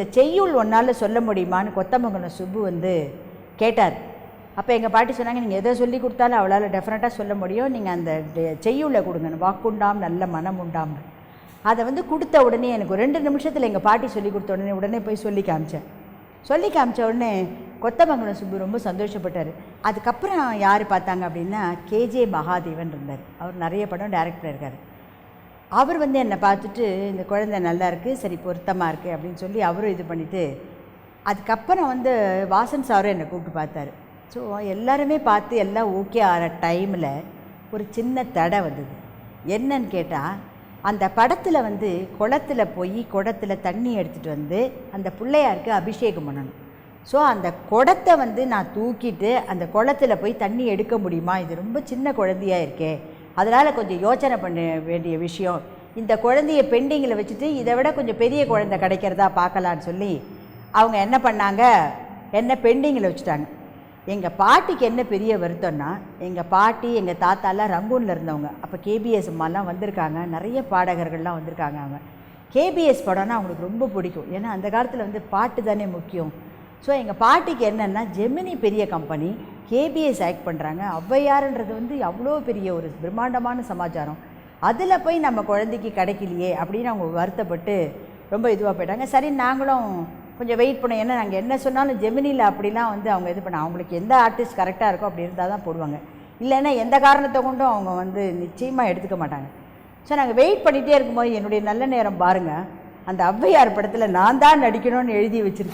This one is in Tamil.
இந்த செய்யுள் ஒன்றால் சொல்ல முடியுமான்னு கொத்தமங்கலம் சுப்பு வந்து கேட்டார். அப்போ எங்கள் பாட்டி சொன்னாங்க நீங்கள் எதை சொல்லி கொடுத்தாலும் அவளால் டெஃபினட்டாக சொல்ல முடியும். நீங்கள் அந்த டெ- செய்யுளை கொடுங்க வாக்குண்டாம் நல்ல மனம் உண்டாம் அதை வந்து கொடுத்த உடனே எனக்கு ரெண்டு நிமிஷத்தில் எங்கள் பாட்டி சொல்லி கொடுத்த உடனே உடனே போய் சொல்லி காமிச்சேன். சொல்லி காமிச்ச உடனே கொத்தமங்கலம் சுப்பு ரொம்ப சந்தோஷப்பட்டார். அதுக்கப்புறம் யார் பார்த்தாங்க அப்படின்னா கேஜே மகாதேவன் இருந்தார். அவர் நிறைய படம் டைரக்டர் இருக்கார். அவர் வந்து என்னை பார்த்துட்டு இந்த குழந்தை நல்லா இருக்குது சரி பொருத்தமாக இருக்குது அப்படின்னு சொல்லி அவரும் இது பண்ணிவிட்டு அதுக்கப்புறம் வந்து வாசன் சாரும் என்னை கூப்பிட்டு பார்த்தாரு. ஸோ எல்லாருமே பார்த்து எல்லாம் ஓகே ஆகிற டைமில் ஒரு சின்ன தடை வந்தது. என்னன்னு கேட்டால் அந்த படத்தில் வந்து குளத்துல போய் குடத்தில் தண்ணி எடுத்துகிட்டு வந்து அந்த பிள்ளையாருக்கு அபிஷேகம் பண்ணணும். ஸோ அந்த குடத்தை வந்து நான் தூக்கிட்டு அந்த குளத்துல போய் தண்ணி எடுக்க முடியுமா? இது ரொம்ப சின்ன குழந்தையா இருக்கே அதனால் கொஞ்சம் யோசனை பண்ண வேண்டிய விஷயம். இந்த குழந்தைய பெண்டிங்கில் வச்சுட்டு இதை விட கொஞ்சம் பெரிய குழந்தை கிடைக்கிறதா பார்க்கலான்னு சொல்லி அவங்க என்ன பண்ணாங்க? என்ன பெண்டிங்கில் வச்சுட்டாங்க. எங்கள் பாட்டிக்கு என்ன பெரிய வருத்தம்னா எங்கள் பாட்டி எங்கள் தாத்தாலாம் ரங்கூனில் இருந்தவங்க. அப்போ கேபிஎஸ் அம்மாலாம் வந்திருக்காங்க. நிறைய பாடகர்கள்லாம் வந்திருக்காங்க அவங்க. கேபிஎஸ் படம்னா அவங்களுக்கு ரொம்ப பிடிக்கும். ஏன்னா அந்த காலத்தில் வந்து பாட்டு தானே முக்கியம். ஸோ எங்கள் பாட்டிக்கு என்னென்னா ஜெமினி பெரிய கம்பெனி கேபிஎஸ் ஆக்ட் பண்ணுறாங்க ஔவையாருன்றது வந்து அவ்வளோ பெரிய ஒரு பிரம்மாண்டமான சமாச்சாரம். அதில் போய் நம்ம குழந்தைக்கு கிடைக்கலையே அப்படின்னு அவங்க வருத்தப்பட்டு ரொம்ப இதுவாக போயிட்டாங்க. சரி நாங்களும் கொஞ்சம் வெயிட் பண்ணோம். ஏன்னா நாங்கள் என்ன சொன்னாலும் ஜெமினியில் அப்படிலாம் வந்து அவங்க இது பண்ண அவங்களுக்கு எந்த ஆர்டிஸ்ட் கரெக்டாக இருக்கோ அப்படி இருந்தால் தான் போடுவாங்க. இல்லைன்னா எந்த காரணத்தை கொண்டும் அவங்க வந்து நிச்சயமாக எடுத்துக்க மாட்டாங்க. ஸோ நாங்கள் வெயிட் பண்ணிகிட்டே இருக்கும்போது என்னுடைய நல்ல நேரம் பாருங்கள் அந்த ஔவையார் படத்தில் நான் தான் நடிக்கணும்னு எழுதி வச்சிருக்கேன்.